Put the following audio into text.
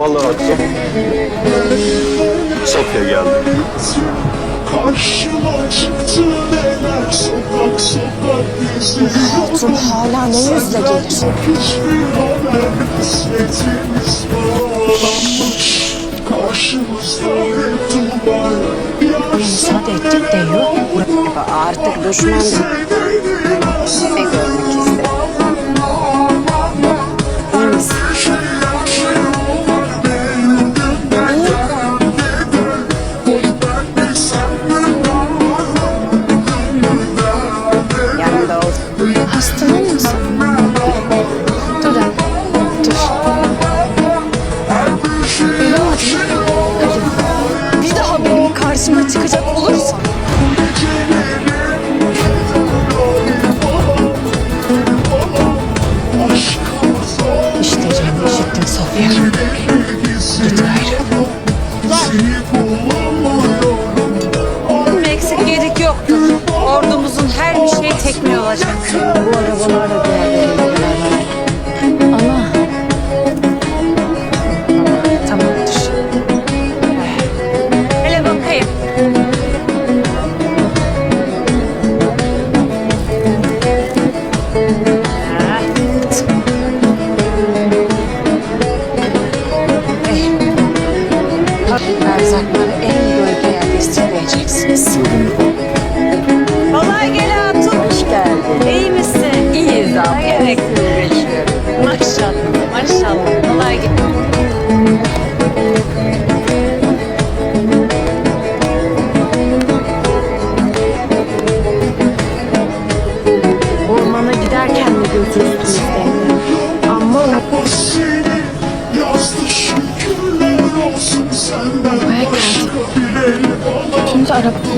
Vallahi akşam Sofya geldi. Karşıma çıktı neler sokak sokak geziyor Hatun hala ne yüzle gelir? Hiçbir haber kısmetimiz bağlanmış Karşımızda hep duvar Müsaade ettik de yok. Artık düşman karşıma çıkacak olursan. İşte Cem işittin Sofya. Git gayrı. Eksik gedik yoktu. Ordumuzun her bir şeyi tekmil olacak. Bu arabalar Erzakları en gölge yerleştirmeyeceksiniz. Kolay gel hatun. Hoş geldin. İyi misin? İyiyiz abla. Gerek. Maşallah. Maşallah. Kolay gel. Ormana giderken mi gözü üstümüzdeydi? Ama 진짜 어렵다.